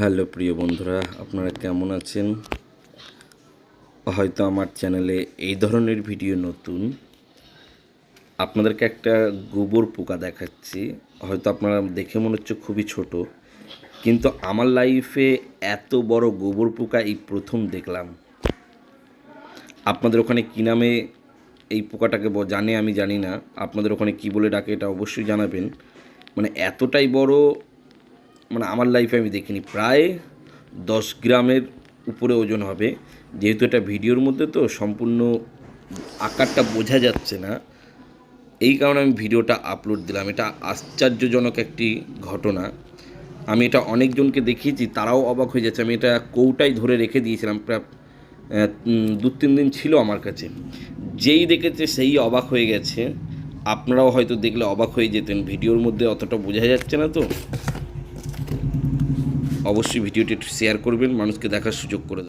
Hello প্রিয় বন্ধুরা, আপনারা কেমন আছেন? হয়তো আমার চ্যানেলে এই ধরনের ভিডিও নতুন। আপনাদেরকে একটা গোবর পোকা দেখাচ্ছি। হয়তো আপনারা দেখে মনে হচ্ছে খুবই ছোট, কিন্তু আমার লাইফে এত বড় গোবর পোকা এই প্রথম দেখলাম। আপনাদের ওখানে কী নামে এই পোকাটাকে জানে আমি জানি না। আপনাদের ওখানে কী বলে ডাকে এটা অবশ্যই জানাবেন। মানে এতটাই বড় মানে আমার লাইফে আমি দেখিনি। প্রায় দশ গ্রামের উপরে ওজন হবে। যেহেতু এটা ভিডিওর মধ্যে তো সম্পূর্ণ আকারটা বোঝা যাচ্ছে না। এই কারণে আমি ভিডিওটা আপলোড দিলাম। এটা আশ্চর্যজনক একটি ঘটনা। আমি এটা অনেকজনকে দেখিয়েছি, তারাও অবাক হয়ে যাচ্ছে। আমি এটা কৌটাই ধরে রেখে দিয়েছিলাম। প্রায় দু তিন দিন ছিল আমার কাছে। যেই দেখেছে সেই অবাক হয়ে গেছে। আপনারাও হয়তো দেখলে অবাক হয়ে যেতেন। ভিডিওর মধ্যে অতটা বোঝা যাচ্ছে না তো। অবশ্যই ভিডিওটি শেয়ার করবেন মানুষকে দেখার সুযোগ করে